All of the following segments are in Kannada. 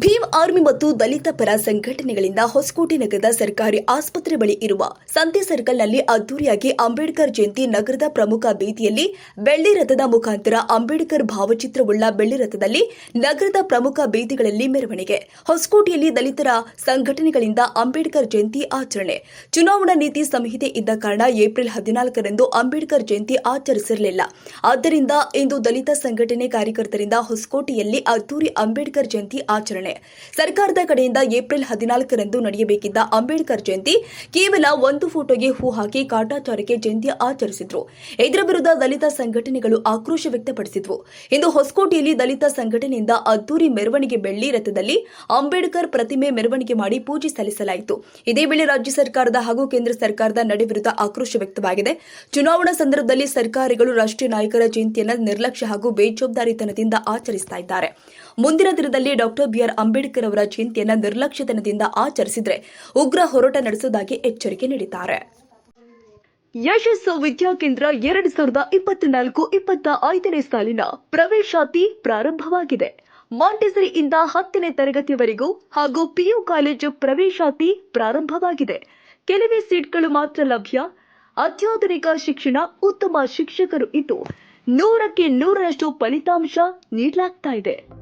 ಭೀಮ್ ಆರ್ಮಿ ಮತ್ತು ದಲಿತ ಪರ ಸಂಘಟನೆಗಳಿಂದ ಹೊಸಕೋಟೆ ನಗರದ ಸರ್ಕಾರಿ ಆಸ್ಪತ್ರೆ ಬಳಿ ಇರುವ ಸಂತೆ ಸರ್ಕಲ್ನಲ್ಲಿ ಅದ್ದೂರಿಯಾಗಿ ಅಂಬೇಡ್ಕರ್ ಜಯಂತಿ ನಗರದ ಪ್ರಮುಖ ಬೀದಿಯಲ್ಲಿ ಬೆಳ್ಳಿ ರಥದ ಮುಖಾಂತರ ಅಂಬೇಡ್ಕರ್ ಭಾವಚಿತ್ರವುಳ್ಳ ಬೆಳ್ಳಿ ರಥದಲ್ಲಿ ನಗರದ ಪ್ರಮುಖ ಬೀದಿಗಳಲ್ಲಿ ಮೆರವಣಿಗೆ. ಹೊಸಕೋಟೆಯಲ್ಲಿ ದಲಿತರ ಸಂಘಟನೆಗಳಿಂದ ಅಂಬೇಡ್ಕರ್ ಜಯಂತಿ ಆಚರಣೆ. ಚುನಾವಣಾ ನೀತಿ ಸಂಹಿತೆ ಇದ್ದ ಕಾರಣ ಏಪ್ರಿಲ್ ಹದಿನಾಲ್ಕರಂದು ಅಂಬೇಡ್ಕರ್ ಜಯಂತಿ ಆಚರಿಸಿರಲಿಲ್ಲ. ಆದ್ದರಿಂದ ಇಂದು ದಲಿತ ಸಂಘಟನೆ ಕಾರ್ಯಕರ್ತರಿಂದ ಹೊಸಕೋಟೆಯಲ್ಲಿ ಅದ್ದೂರಿ ಅಂಬೇಡ್ಕರ್ ಜಯಂತಿ ಸರ್ಕಾರದ ಕಡೆಯಿಂದ ಏಪ್ರಿಲ್ ಹದಿನಾಲ್ಕರಂದು ನಡೆಯಬೇಕಿದ್ದ ಅಂಬೇಡ್ಕರ್ ಜಯಂತಿ ಕೇವಲ ಒಂದು ಫೋಟೋಗೆ ಹೂ ಹಾಕಿ ಕಾಟಾಚಾರಕ್ಕೆ ಜಯಂತಿ ಆಚರಿಸಿದ್ರು. ಇದರ ವಿರುದ್ಧ ದಲಿತ ಸಂಘಟನೆಗಳು ಆಕ್ರೋಶ ವ್ಯಕ್ತಪಡಿಸಿದ್ವು. ಇಂದು ಹೊಸಕೋಟೆಯಲ್ಲಿ ದಲಿತ ಸಂಘಟನೆಯಿಂದ ಅದ್ದೂರಿ ಮೆರವಣಿಗೆ ಬೆಳ್ಳಿ ರಥದಲ್ಲಿ ಅಂಬೇಡ್ಕರ್ ಪ್ರತಿಮೆ ಮೆರವಣಿಗೆ ಮಾಡಿ ಪೂಜೆ ಸಲ್ಲಿಸಲಾಯಿತು. ಇದೇ ವೇಳೆ ರಾಜ್ಯ ಸರ್ಕಾರದ ಹಾಗೂ ಕೇಂದ್ರ ಸರ್ಕಾರದ ನಡೆ ವಿರುದ್ಧ ಆಕ್ರೋಶ ವ್ಯಕ್ತವಾಗಿದೆ. ಚುನಾವಣಾ ಸಂದರ್ಭದಲ್ಲಿ ಸರ್ಕಾರಗಳು ರಾಷ್ಟ್ರೀಯ ನಾಯಕರ ಜಯಂತಿಯನ್ನು ನಿರ್ಲಕ್ಷ್ಯ ಹಾಗೂ ಬೇಜವಾಬ್ದಾರಿತನದಿಂದ ಆಚರಿಸುತ್ತಿದ್ದಾರೆ ಮುಂದಿನ ದಿನದಲ್ಲಿ ಡಾಕ್ಟರ್ ಬಿಆರ್ ಅಂಬೇಡ್ಕರ್ ಅವರ ಜಯಂತಿಯನ್ನು ನಿರ್ಲಕ್ಷ್ಯತನದಿಂದ ಆಚರಿಸಿದ್ರೆ ಉಗ್ರ ಹೋರಾಟ ನಡೆಸುವುದಾಗಿ ಎಚ್ಚರಿಕೆ ನೀಡಿದ್ದಾರೆ. ಯಶಸ್ಸು ವಿದ್ಯಾಕೇಂದ್ರ ಎರಡು ಸಾವಿರದ ಇಪ್ಪತ್ನಾಲ್ಕು ಇಪ್ಪತ್ತ ಐದನೇ ಸಾಲಿನ ಪ್ರವೇಶಾತಿ ಪ್ರಾರಂಭವಾಗಿದೆ. ಮಾಂಟೆಸರಿಯಿಂದ ಹತ್ತನೇ ತರಗತಿವರೆಗೂ ಹಾಗೂ ಪಿಯು ಕಾಲೇಜು ಪ್ರವೇಶಾತಿ ಪ್ರಾರಂಭವಾಗಿದೆ. ಕೆಲವೇ ಸೀಟ್ಗಳು ಮಾತ್ರ ಲಭ್ಯ. ಅತ್ಯಾಧುನಿಕ ಶಿಕ್ಷಣ ಉತ್ತಮ ಶಿಕ್ಷಕರು ಇದ್ದು ನೂರಕ್ಕೆ ನೂರರಷ್ಟು ಫಲಿತಾಂಶ ನೀಡಲಾಗ್ತಾ ಇದೆ.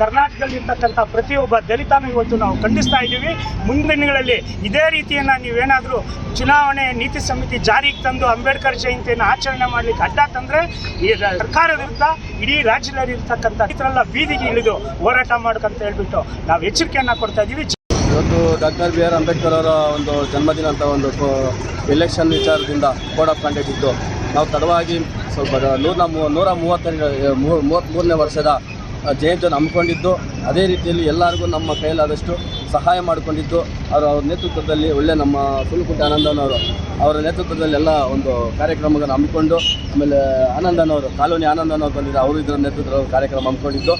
ಕರ್ನಾಟಕದಲ್ಲಿ ಇರ್ತಕ್ಕಂಥ ಪ್ರತಿಯೊಬ್ಬ ದಲಿತನ ಇವತ್ತು ನಾವು ಖಂಡಿಸ್ತಾ ಇದ್ದೀವಿ. ಮುಂದಿನ ದಿನಗಳಲ್ಲಿ ಇದೇ ರೀತಿಯನ್ನು ನೀವೇನಾದರೂ ಚುನಾವಣೆ ನೀತಿ ಸಮಿತಿ ಜಾರಿಗೆ ತಂದು ಅಂಬೇಡ್ಕರ್ ಜಯಂತಿಯನ್ನು ಆಚರಣೆ ಮಾಡಲಿಕ್ಕೆ ಅಡ್ಡ ತಂದರೆ ಈ ಸರ್ಕಾರ ವಿರುದ್ಧ ಇಡೀ ರಾಜ್ಯದಲ್ಲಿ ಇರ್ತಕ್ಕಂಥ ರೈತರೆಲ್ಲ ಬೀದಿಗೆ ಇಳಿದು ಹೋರಾಟ ಮಾಡ್ಕಂತ ಹೇಳ್ಬಿಟ್ಟು ನಾವು ಎಚ್ಚರಿಕೆಯನ್ನು ಕೊಡ್ತಾ ಇದ್ದೀವಿ. ಇವತ್ತು ಡಾಕ್ಟರ್ ಬಿ ಆರ್ ಅಂಬೇಡ್ಕರ್ ಅವರ ಒಂದು ಜನ್ಮದಿನ ಅಂತ ಒಂದು ಎಲೆಕ್ಷನ್ ವಿಚಾರದಿಂದ ಕೋಡ್ ಆಫ್ ಕಂಡಕ್ಟ್ ಇದ್ದು ನಾವು ತಡವಾಗಿ ಸ್ವಲ್ಪ ನೂರ ನೂರ ಮೂವತ್ತನೇ ಮೂವತ್ತ್ಮೂರನೇ ವರ್ಷದ ಜಯಂತಿಯನ್ನು ಹಮ್ಮಿಕೊಂಡಿದ್ದು, ಅದೇ ರೀತಿಯಲ್ಲಿ ಎಲ್ಲರಿಗೂ ನಮ್ಮ ಕೈಲಾದಷ್ಟು ಸಹಾಯ ಮಾಡಿಕೊಂಡಿದ್ದು, ಅವರು ಅವ್ರ ನೇತೃತ್ವದಲ್ಲಿ ಒಳ್ಳೆ ನಮ್ಮ ಸುಲಕುಂಟೆ ಆನಂದನವರು ಅವರ ನೇತೃತ್ವದಲ್ಲಿ ಎಲ್ಲ ಒಂದು ಕಾರ್ಯಕ್ರಮಗಳನ್ನು ಹಮ್ಮಿಕೊಂಡು, ಆಮೇಲೆ ಆನಂದನವರು, ಕಾಲೋನಿ ಆನಂದನವರು ಬಂದಿದ್ದ ಅವರು ಇದರ ನೇತೃತ್ವದ ಕಾರ್ಯಕ್ರಮ ಹಮ್ಮಿಕೊಂಡಿದ್ದು.